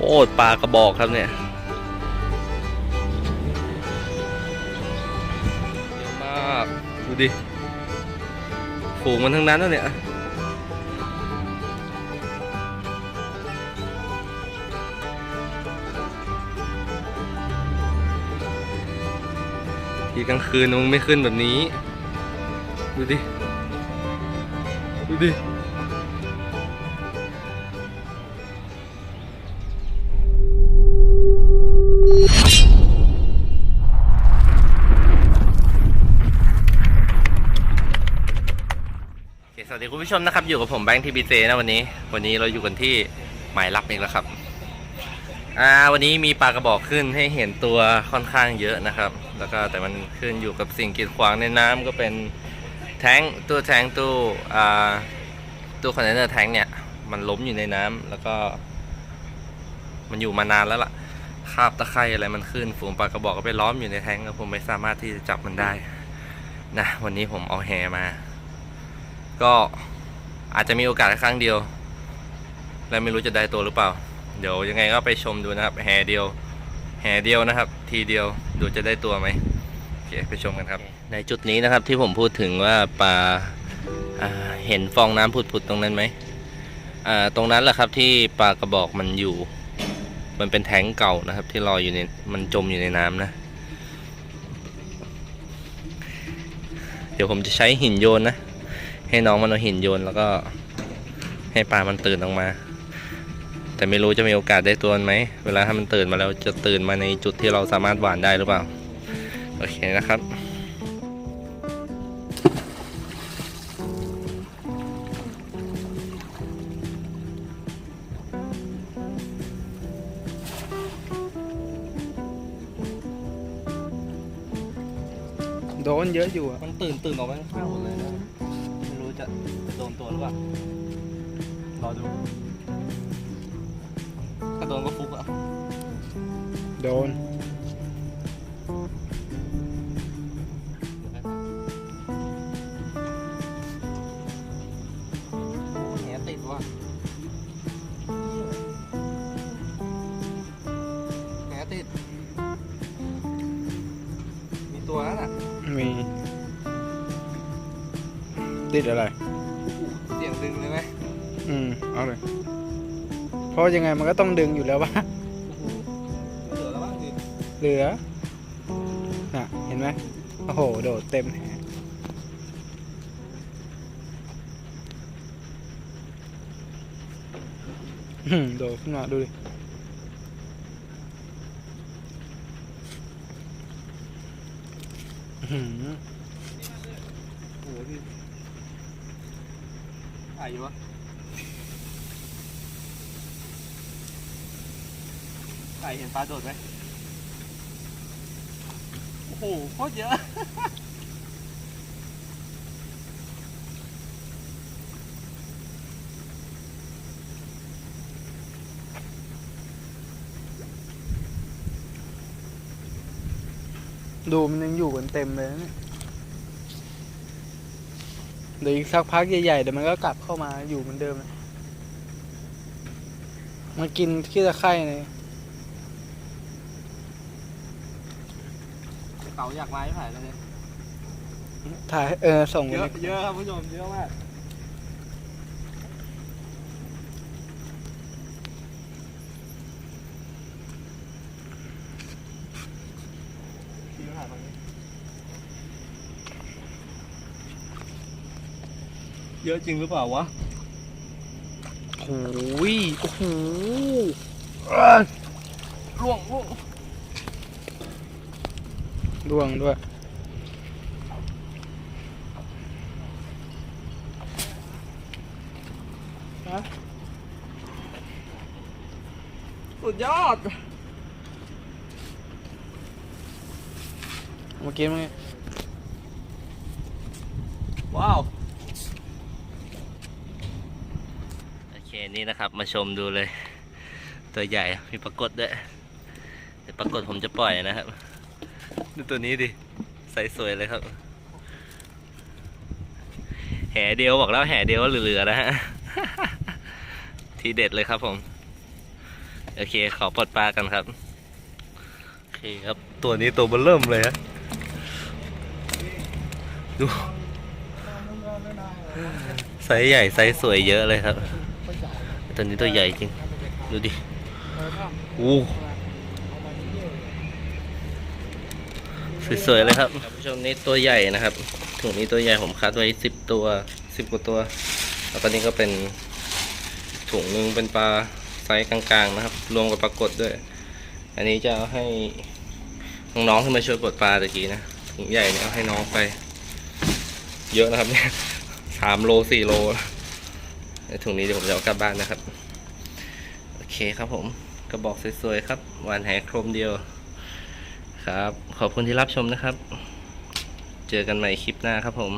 โอ้ปลากระบอกครับเนี่ยเยอะมาก ดูดิฝูงมันทั้งนั้นแล้วเนี่ยทีกลางคืนมึงไม่ขึ้นแบบนี้ ดูดิ ดูดิ ผู้ชมนะครับอยู่กับผมแบงค์ทีบีเนะวันนี้ วันนี้เราอยู่กันที่หมายรับเองแล้วครับ อ่าวันนี้มีปลากระบอกขึ้นให้เห็นตัวค่อนข้างเยอะนะครับ แล้วก็แต่มันขึ้นอยู่กับสิ่งกีดขวางในน้ำก็เป็นแท้งตู้แท้งตู้อ่าตู้คอนเทนเนอร์แท้งเนี่ย มันล้มอยู่ในน้ำแล้วก็ มันอยู่มานานแล้วล่ะคาบตะไคร่อะไรมันขึ้น ฝูงปลากระบอกก็ไปล้อมอยู่ในแท้งแล้วผมไม่สามารถที่จะจับมันได้นะวันนี้ผมเอาแฮมา ก็ อาจจะมีโอกาสครั้งเดียว และไม่รู้จะได้ตัวหรือเปล่า เดี๋ยวยังไงก็ไปชมดูนะครับ แห่เดียว แห่เดียวนะครับ ทีเดียวดูจะได้ตัวไหมโอเคไปชมกันครับ ในจุดนี้นะครับที่ผมพูดถึงว่าปลาาเห็นฟองน้ำผุดๆตรงนั้นไหมอ่าตรงนั้นแหละครับที่ปลากระบอกมันอยู่ มันเป็นแทงเก่านะครับ ที่ลอยอยู่ในมันจมอยู่ในน้ำนะ เดี๋ยวผมจะใช้หินโยนนะ ให้น้องมันเอาหินโยนแล้วก็ให้ปลามันตื่นออกมา แต่ไม่รู้จะมีโอกาสได้ตัวมันไหม เวลาถ้ามันตื่นมาแล้วจะตื่นมาในจุดที่เราสามารถหวานได้หรือเปล่า โอเคนะครับโดนเยอะอยู่อะมันตื่นตื่นออกมาข้างหมดเลยนะไม่รู้จะ จะโดนตัวหรือเปล่ารอดูถ้าโดนก็ฟุกอะ โดน แหติดว่ะแหติด มีตัวแล้วน่ะ มี ติดอะไรเสียง ดึงเลยไหมอืมเอาเลย เพราะยังไงมันก็ต้องดึงอยู่แล้ววะไม่เหลือแล้วบ้างดิเหลือ น่ะ เห็นไหมโอ้โห โดดเต็มแหอื้อหือโดดขึ้นมาดูดิอื้อหือโอ้โหพี่ ถ่ายอยู่วะถ่ายเห็นปลาโดดไหมโอ้โหโคตรเยอะ ดูมันยังอยู่กันเต็มเลยนะเนี่ย เดี๋ยวอีกสักพักใหญ่ๆเดี๋ยวมันก็กลับเข้ามาอยู่เหมือนเดิมนะมันกินขี้ตะไคร่เลยเต่าอยากมาไม่ถ่ายเลยถ่ายเออส่งเยไปอะเยอะครับผู้ชมเยอะมาก เยอะจริงหรือเปล่าวะโอ้ยโอ้โหล่วงล่วงดวงด้วย สุดยอด เมื่อกี้เมื่อกี้ว้าว โอเค นี่นะครับมาชมดูเลย ตัวใหญ่มีปรากฏด้วยเดี๋ยวปรากฏผมจะปล่อยนะครับดูตัวนี้ดิใสสวยเลยครับ แห่เดียวบอกแล้วแห่เดียวเหลือๆนะฮะทีเด็ดเลยครับผม โอเคขอปลดปลากันครับโอเคครับตัวนี้ตัวเบลเริ่มเลยฮะดูไซส์ใหญ่ไซส์สวยเยอะเลยครับ ตัวนี้ตัวใหญ่จริง ดูดิอู้สวยๆเลยครับผู้ชมนี่ตัวใหญ่นะครับถุงนี้ตัวใหญ่ผมคัดไว้สิบตัวสิบกว่าตัว แล้วก็นี่ก็เป็นถุงหนึงเป็นปลาไซส์กลางๆนะครับ รวมกับปลากดด้วย อันนี้จะเอาให้น้องๆที่มาช่วยปลดปลาตะกี้นะถุงใหญ่เนี่ยเอาให้น้องไป เยอะนะครับเนี่ยสามโลสี่โล ถุงนี้เดี๋ยวผมจะเอากลับบ้านนะครับ โอเคครับผมกระบอกสวยๆครับหวานแหโครมเดียวครับ ขอบคุณที่รับชมนะครับ เจอกันใหม่คลิปหน้าครับผม